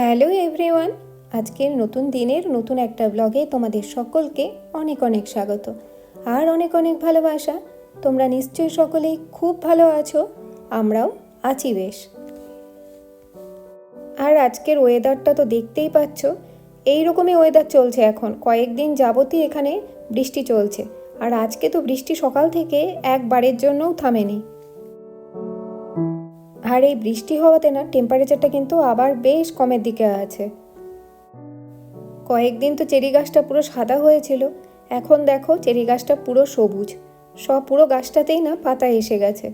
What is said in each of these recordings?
Hello everyone, আজকের নতুন দিনের নতুন একটা ব্লগে তোমাদের সকলকে অনেক অনেক স্বাগত। আর অনেক অনেক ভালোবাসা। তোমরা নিশ্চয়ই সকলেই খুব ভালো আছো, আমরাও আছি বেশ। আর আজকের ওয়েদারটা তো দেখতেই পাচ্ছ এই রকমই ওয়েদার চলছে এখন। কয়েকদিন যাবতই এখানে বৃষ্টি চলছে। আর আজকে তো বৃষ্টি সকাল থেকে একবারের জন্যও থামেনি। আর এই বৃষ্টি হওয়াতে না টেম্পারেচারটা কিন্তু আবার বেশ কমের দিকে আছে। কয়েকদিন তো চেরি গাছটা পুরো সাদা হয়েছিল, এখন দেখো চেরি গাছটা পুরো সবুজ, সব পুরো গাছটাতেই না পাতা এসে গেছে।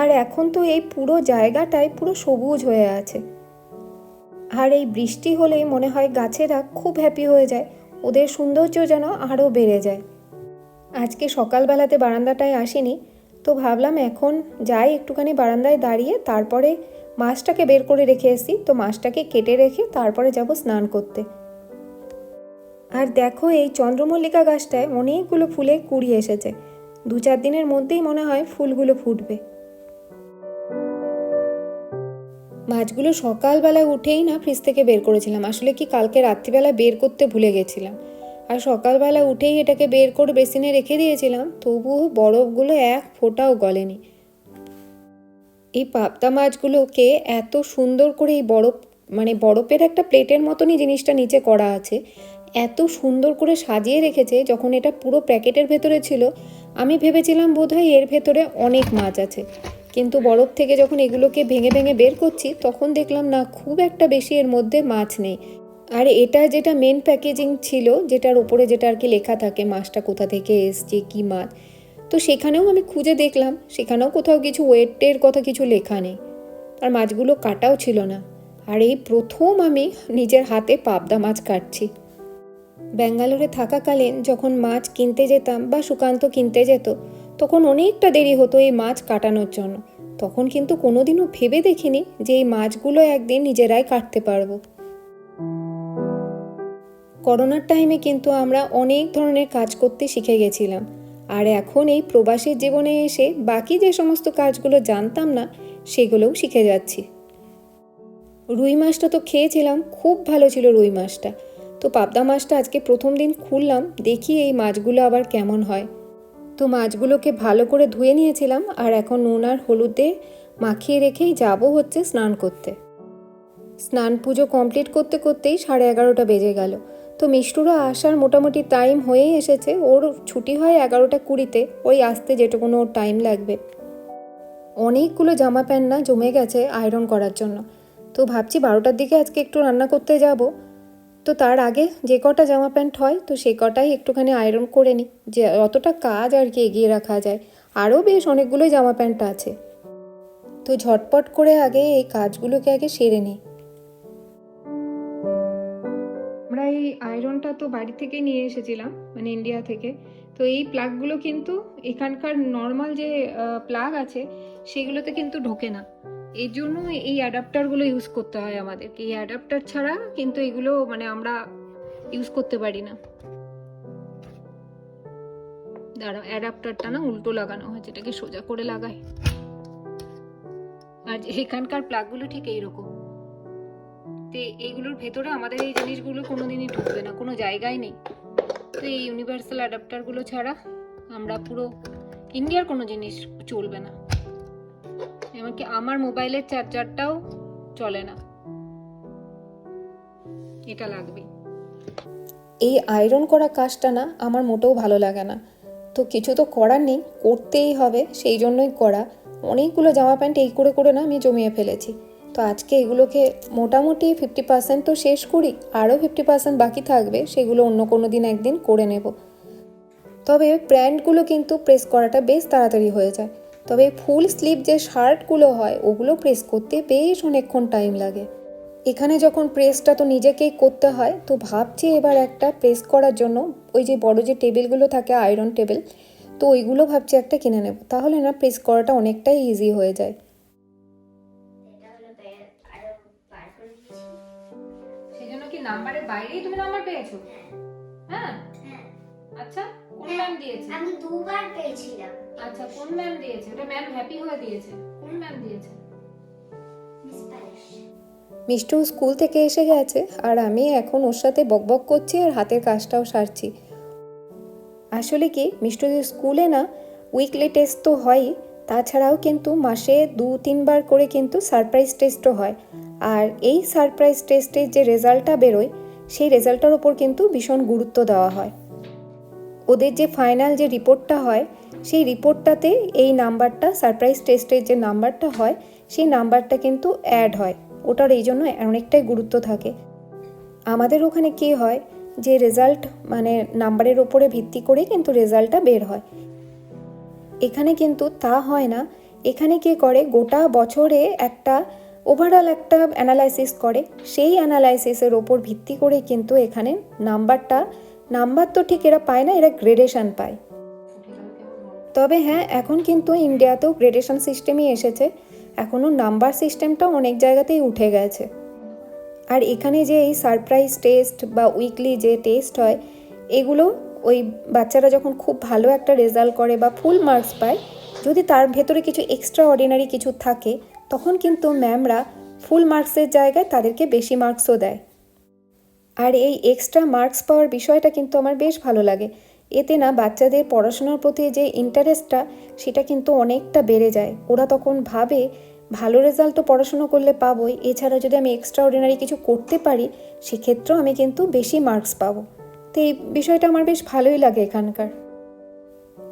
আর এখন তো এই পুরো জায়গাটাই পুরো সবুজ হয়ে আছে। আর এই বৃষ্টি হলেই মনে হয় গাছেরা খুব হ্যাপি হয়ে যায়, ওদের সৌন্দর্য যেন আরও বেড়ে যায়। আজকে সকালবেলাতে বারান্দাটায় আসিনি তো ভাবলাম এখন যাই একটুখানি বারান্দায় দাঁড়িয়ে তারপরে মাছটাকে বের করে রেখে এসেছি তো মাছটাকে কেটে রেখে তারপরে যাব স্নান করতে। আর দেখো এই চন্দ্রমল্লিকা গাছটায় অনেকগুলো ফুলে কুড়ি এসেছে। দু চার দিনের মধ্যেই মনে হয় ফুলগুলো ফুটবে। মাছগুলো সকালবেলায় উঠেই না ফ্রিজ থেকে বের করেছিলাম। আসলে কি কালকে রাত্রিবেলা বের করতে ভুলে গেছিলাম। আর সকালবেলা উঠেই এটাকে বের করে বেসিনে রেখে দিয়েছিলাম, তবুও বরফগুলো এক ফোঁটাও গলেনি। এই পাবদা মাছগুলোকে এত সুন্দর করে এই বরফ মানে বরফের একটা প্লেটের মতনই জিনিসটা নিচে করা আছে, এত সুন্দর করে সাজিয়ে রেখেছে, যখন এটা পুরো প্যাকেটের ভেতরে ছিল, আমি ভেবেছিলাম বোধহয় এর ভেতরে অনেক মাছ আছে। কিন্তু বরফ থেকে যখন এগুলোকে ভেঙে ভেঙে বের করছি, তখন দেখলাম না, খুব একটা বেশি এর মধ্যে মাছ নেই। আর এটা যেটা মেন প্যাকেজিং ছিল, যেটার উপরে যেটা আর কি লেখা থাকে, মাছটা কোথা থেকে এসছে, কি মাছ, তো সেখানেও আমি খুঁজে দেখলাম, সেখানেও কোথাও কিছু ওয়েটের কথা কিছু লেখা নেই। আর মাছগুলো কাটাও ছিল না। আর এই প্রথম আমি নিজের হাতে পাবদা মাছ কাটছি। ব্যাঙ্গালোরে থাকাকালীন যখন মাছ কিনতে যেতাম বা সুকান্ত কিনতে যেত, তখন অনেকটা দেরি হতো এই মাছ কাটানোর জন্য। তখন কিন্তু কোনোদিনও ভেবে দেখিনি যে এই মাছগুলো একদিন নিজেরাই কাটতে পারব। করোনার টাইমে কিন্তু আমরা অনেক ধরনের কাজ করতে শিখে গেছিলাম। আর এখন এই প্রবাসের জীবনে এসে বাকি যে সমস্ত কাজগুলো জানতাম না, সেগুলোও শিখে যাচ্ছি। রুই মাছটা তো খেয়েছিলাম, খুব ভালো ছিল রুই মাছটা। তো পাবদা মাছটা আজকে প্রথম দিন খুললাম, দেখি এই মাছগুলো আবার কেমন হয়। তো মাছগুলোকে ভালো করে ধুয়ে নিয়েছিলাম, আর এখন নুন আর হলুদে মাখিয়ে রেখেই যাব হচ্ছে স্নান করতে। স্নান পুজো কমপ্লিট করতে করতেই সাড়ে এগারোটা বেজে গেল। তো মিষ্টুরও আসার মোটামুটি টাইম হয়েই এসেছে। ওর ছুটি হয় এগারোটা কুড়িতে। ওই আসতে যেটুকুনো ওর টাইম লাগবে। অনেকগুলো জামা প্যান্ট না জমে গেছে আয়রন করার জন্য। তো ভাবছি বারোটার দিকে আজকে একটু রান্না করতে যাব। তো তার আগে যে কটা জামা প্যান্ট হয়, তো সে কটাই একটুখানি আয়রন করে নিই যে অতটা কাজ আর কি এগিয়ে রাখা যায়। আরও বেশ অনেকগুলোই জামা প্যান্ট আছে। তো ঝটপট করে আগে এই কাজগুলোকে আগে সেরে নিই আয়রনটা তো বাড়ি থেকে নিয়ে এসেছিলাম মানে ইন্ডিয়া থেকে। তো এই প্লাগগুলো কিন্তু এখানকার নর্মাল যে প্লাগ আছে, সেগুলোতে কিন্তু ঢোকে না। এর জন্য এই অ্যাডাপ্টারগুলো ইউজ করতে হয় আমাদেরকে। এই অ্যাডাপ্টার ছাড়া কিন্তু এগুলো মানে আমরা ইউজ করতে পারি না। দাঁড়া অ্যাডাপ্টারটা না উল্টো লাগানো হয়, যেটাকে সোজা করে লাগায়। আর এখানকার প্লাগগুলো ঠিক এইরকম। তো এইগুলোর ভেতরে আমাদের এই জিনিসগুলো কোনোদিনই ঢুকবে না, কোনো জায়গায় নেই। তো এই ইউনিভার্সাল অ্যাডাপ্টারগুলো ছাড়া আমরা পুরো ইন্ডিয়ার কোনো জিনিস চলবে না। এমনকি আমার মোবাইলের চার্জারটাও চলে না। এটা লাগবে। এই আয়রন করা কাজটা না আমার মোটেও ভালো লাগে না। তো কিছু তো করার নেই, করতেই হবে, সেই জন্যই করা। অনেকগুলো জামা প্যান্ট এই করে করে না আমি জমিয়ে ফেলেছি। তো আজকে এগুলোকে মোটামুটি ফিফটি পার্সেন্ট তো শেষ করি, আরও ফিফটি পার্সেন্ট বাকি থাকবে, সেগুলো অন্য কোনো দিন একদিন করে নেব। তবে প্যান্টগুলো কিন্তু প্রেস করাটা বেশ তাড়াতাড়ি হয়ে যায়। তবে ফুল স্লিভ যে শার্টগুলো হয়, ওগুলো প্রেস করতে বেশ অনেকক্ষণ টাইম লাগে। এখানে যখন প্রেসটা তো নিজেকেই করতে হয়, তো ভাবছি এবার একটা প্রেস করার জন্য ওই যে বড় যে টেবিলগুলো থাকে আয়রন টেবিল তো ওইগুলো ভাবছি একটা কিনে নেব। তাহলে না প্রেস করাটা অনেকটাই ইজি হয়ে যায়। নাম্বারের বাইরেই তুমি নাম্বার পেয়েছ? হ্যাঁ? হ্যাঁ, আচ্ছা কোন ম্যাম দিয়েছে? আমি দুবার পেয়েছিলাম। আচ্ছা কোন ম্যাম দিয়েছে? ওটা ম্যাম হ্যাপি হয়ে দিয়েছে। কোন ম্যাম দিয়েছে? মিস মিষ্টু স্কুল থেকে এসে গেছে আর আমি এখন ওর সাথে বকবক করছি আর হাতের কাজটাও সারছি। আসলে কি মিষ্টুদের স্কুলে না উইকলি টেস্ট তো হয়ই তাছাড়াও কিন্তু মাসে দু তিনবার করে কিন্তু সারপ্রাইজ টেস্টও হয়। আর এই সারপ্রাইজ টেস্টের যে রেজাল্টটা বেরোয়, সেই রেজাল্টটার ওপর কিন্তু ভীষণ গুরুত্ব দেওয়া হয়। ওদের যে ফাইনাল যে রিপোর্টটা হয়, সেই রিপোর্টটাতে এই নাম্বারটা, সারপ্রাইজ টেস্টের যে নাম্বারটা হয়, সেই নাম্বারটা কিন্তু অ্যাড হয়। ওটার এই জন্য অনেকটাই গুরুত্ব থাকে। আমাদের ওখানে কি হয়, যে রেজাল্ট মানে নাম্বারের ওপরে ভিত্তি করে কিন্তু রেজাল্টটা বের হয়। এখানে কিন্তু তা হয় না। এখানে কে করে, গোটা বছরে একটা ওভারঅল একটা অ্যানালাইসিস করে। সেই অ্যানালাইসিসের ওপর ভিত্তি করে কিন্তু এখানে নাম্বারটা নাম্বার তো ঠিক এরা পায় না, এরা গ্রেডেশন পায়। তবে হ্যাঁ এখন কিন্তু ইন্ডিয়াতেও গ্রেডেশন সিস্টেমই এসেছে। এখনও নাম্বার সিস্টেমটা অনেক জায়গাতেই উঠে গেছে। আর এখানে যে এই সারপ্রাইজ টেস্ট বা উইকলি যে টেস্ট হয়, এগুলো ওই বাচ্চারা যখন খুব ভালো একটা রেজাল্ট করে বা ফুল মার্কস পায়, যদি তার ভেতরে কিছু এক্সট্রা অর্ডিনারি কিছু থাকে তখন কিন্তু ম্যামরা ফুল মার্কসের জায়গায় তাদেরকে বেশি মার্কসও দেয়। আর এই এক্সট্রা মার্কস পাওয়ার বিষয়টা কিন্তু আমার বেশ ভালো লাগে। এতে না বাচ্চাদের পড়াশোনার প্রতি যে ইন্টারেস্টটা, সেটা কিন্তু অনেকটা বেড়ে যায়। ওরা তখন ভাবে, ভালো রেজাল্ট তো পড়াশুনো করলে পাবোই। এছাড়া যদি আমি এক্সট্রা অর্ডিনারি কিছু করতে পারি, সেক্ষেত্রেও আমি কিন্তু বেশি মার্কস পাবো। তো এই বিষয়টা আমার বেশ ভালোই লাগে এখানকার।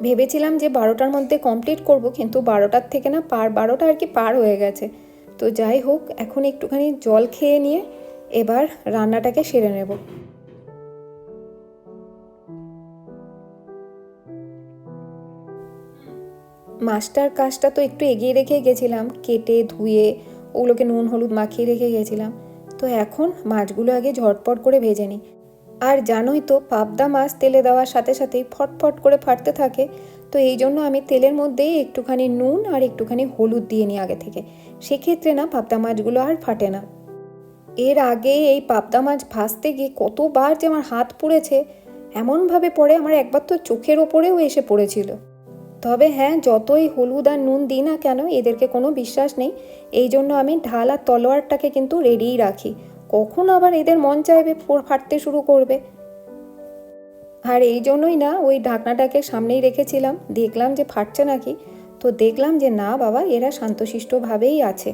ভেবেছিলাম যে বারোটার মধ্যে কমপ্লিট করব, কিন্তু বারোটার থেকে না পার, বারোটা আর কি পার হয়ে গেছে। তো যাই হোক, এখন একটুখানি জল খেয়ে নিয়ে এবার রান্নাটাকে সেরে নেব। মাছটার কাজটা তো একটু এগিয়ে রেখে গেছিলাম, কেটে, ধুয়ে, ওগুলোকে নুন, হলুদ মাখিয়ে রেখে গেছিলাম। তো এখন মাছগুলো আগে ঝটপট করে ভেজে নিই। আর জানোই তো, পাবদা মাছ তেলে দেওয়ার সাথে সাথেই ফটফট করে ফাটতে থাকে। তো এই জন্য আমি তেলের মধ্যেই একটুখানি নুন আর একটুখানি হলুদ দিয়ে নিই আগে থেকে। সেক্ষেত্রে না, পাবদা মাছগুলো আর ফাটে না। এর আগে এই পাবদা মাছ ভাজতে গিয়ে কতবার যে আমার হাত পুড়েছে, এমনভাবে পড়ে আমার একবার তো চোখের ওপরেও এসে পড়েছিল। তবে হ্যাঁ যতই হলুদ আর নুন দিই না কেন, এদেরকে কোনো বিশ্বাস নেই। এই জন্য আমি ঢাল আর তলোয়ারটাকে কিন্তু রেডিই রাখি। কখন আবার এদের মন চাইবে ফাটতে শুরু করবে? আর এই জন্যই না ওই ঢাকনাটাকে সামনেই রেখেছিলাম। দেখলাম যে ফাটছে নাকি। তো দেখলাম যে না বাবা, এরা শান্তশিষ্টভাবেই আছে।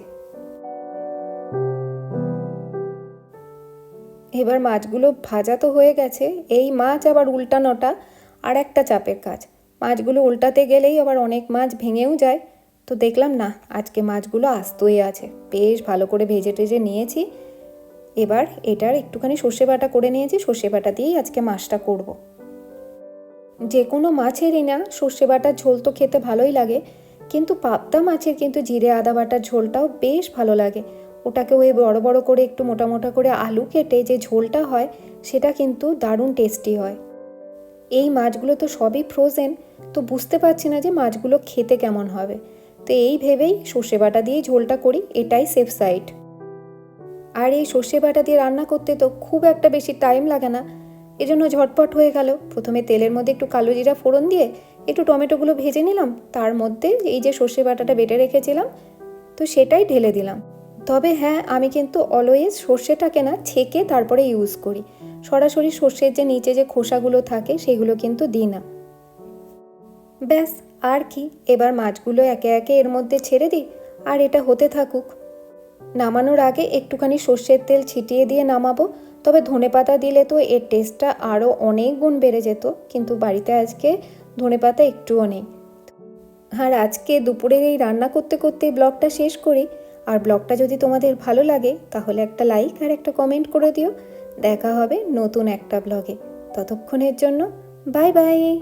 এবার মাছগুলো ভাজা তো হয়ে গেছে। এই মাছ আবার উল্টানোটা আর একটা চাপের কাজ। মাছগুলো উল্টাতে গেলেই আবার অনেক মাছ ভেঙেও যায়। তো দেখলাম না, আজকে মাছগুলো আস্তই আছে। বেশ ভালো করে ভেজে টেজে নিয়েছি। এবার এটার একটুখানি সর্ষে বাটা করে নিয়েছি, সর্ষে বাটা দিয়েই আজকে মাছটা করব। যে কোনো মাছেরই না, সর্ষে বাটার ঝোল তো খেতে ভালোই লাগে, কিন্তু পাবদা মাছের কিন্তু জিরে আদা বাটার ঝোলটাও বেশ ভালো লাগে। ওটাকে ওই বড় বড় করে একটু মোটা মোটা করে আলু কেটে যে ঝোলটা হয়, সেটা কিন্তু দারুণ টেস্টি হয়। এই মাছগুলো তো সবই ফ্রোজেন তো বুঝতে পারছি না যে মাছগুলো খেতে কেমন হবে। তো এই ভেবেই সর্ষে বাটা দিয়েই ঝোলটা করি, এটাই সেফ সাইড আর এই সর্ষে বাটা দিয়ে রান্না করতে তো খুব একটা বেশি টাইম লাগে না। এজন্য ঝটপট হয়ে গেল। প্রথমে তেলের মধ্যে একটু কালো জিরা ফোড়ন দিয়ে একটু টমেটোগুলো ভেজে নিলাম। তার মধ্যে এই যে সর্ষে বাটাটা বেটে রেখেছিলাম, তো সেটাই ঢেলে দিলাম। তবে হ্যাঁ আমি কিন্তু অলওয়েজ সর্ষেটাকে না ছেঁকে তারপরে ইউজ করি। সরাসরি সর্ষের যে নিচে যে খোসাগুলো থাকে, সেগুলো কিন্তু দিই না। ব্যাস, আর কি। এবার মাছগুলো একে একে এর মধ্যে ছেড়ে দিই। আর এটা হতে থাকুক। নামানোর আগে একটুখানি সর্ষের তেল ছিটিয়ে দিয়ে নামাবো। তবে ধনে পাতা দিলে তো এর টেস্টটা আরও অনেক গুণ বেড়ে যেত। কিন্তু বাড়িতে আজকে ধনে পাতা একটুও নেই। আর আজকে দুপুরে এই রান্না করতে করতে ব্লগটা শেষ করি। আর ব্লগটা যদি তোমাদের ভালো লাগে, তাহলে একটা লাইক আর একটা কমেন্ট করে দিও। দেখা হবে নতুন একটা ব্লগে ততক্ষণের জন্য বাই বাই